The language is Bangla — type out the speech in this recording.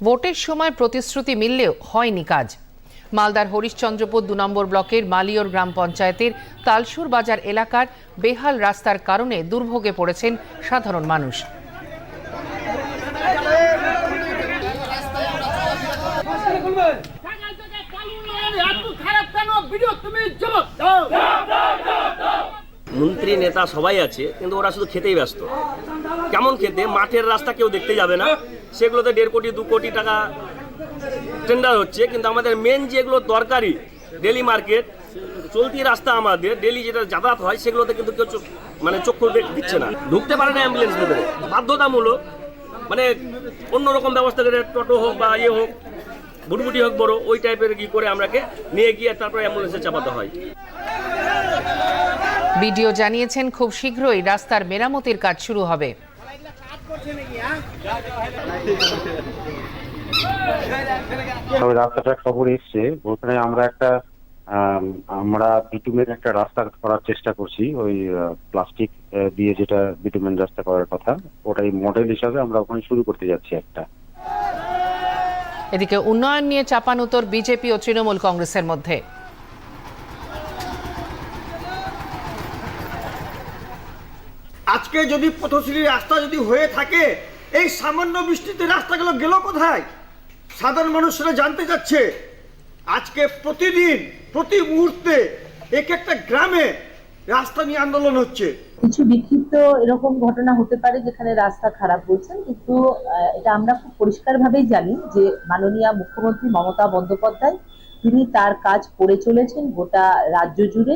ভোটের সময় প্রতিশ্রুতি মিললেও হয়নি কাজ মালদার হরিশ্চন্দ্রপুর দু নম্বর ব্লকের মালিয়র গ্রাম পঞ্চায়েতের তালসুর বাজার এলাকার বেহাল রাস্তার কারণে দুর্ভোগে পড়েছেন সাধারণ মানুষ তুমি মন্ত্রী, নেতা সবাই আছে, কিন্তু ওরা শুধু খেতেই ব্যস্ত। কেমন খেতে? মাঠের রাস্তা কেউ দেখতে যাবে না। সেগুলোতে দেড় কোটি, দু কোটি টাকা টেন্ডার হচ্ছে, কিন্তু আমাদের মেন যেগুলো দরকারি ডেলি মার্কেট চলতি রাস্তা আমাদের ডেলি যেটা যাতায়াত হয়, সেগুলোতে কিন্তু কেউ মানে চক্ষু দিচ্ছে না। ঢুকতে পারে না অ্যাম্বুলেন্স ভিতরে। বাধ্যতামূলক। মানে অন্যরকম ব্যবস্থা করে টোটো হোক বা ইয়ে হোক, বুটবুটি হোক বড়, ওই টাইপের কি করে আমরাকে নিয়ে গিয়ে তারপরে অ্যাম্বুলেন্সে চাপাতে হয়। বিডিও জানিয়েছেন খুব শীঘ্রই রাস্তার মেরামতির কাজ শুরু হবে। তবে রাস্তাটার খবর এসছে। ওখানে আমরা একটা আম, আমরা বিটুমের একটা রাস্তা করার চেষ্টা করছি। ওই প্লাস্টিক দিয়ে যেটা বিটুমেন রাস্তা করার কথা। ওটাই মডেল হিসাবে আমরা ওখানে শুরু করতে যাচ্ছি একটা। এদিকে উন্নয়ন নিয়ে চাপানুতর বিজেপি ও তৃণমূল কংগ্রেসের মধ্যে। আজকে যদি পথশ্রী রাস্তা যদি হয়ে থাকে, এই সামান্য বৃষ্টিতে রাস্তাগুলো গেল কোথায়? সাধারণ মানুষরা জানতে চাচ্ছে, আজকে প্রতিদিন, প্রতি মুহূর্তে এক একটা গ্রামে রাস্তা নিয়ে আন্দোলন হচ্ছে। কিছু বিক্ষিপ্ত এরকম ঘটনা হতে পারে যেখানে রাস্তা খারাপ বলছেন, কিন্তু এটা আমরা খুব পরিষ্কারভাবেই জানি যে মাননীয় মুখ্যমন্ত্রী মমতা বন্দ্যোপাধ্যায়, তিনি তার কাজ করে চলেছেন গোটা রাজ্য জুড়ে।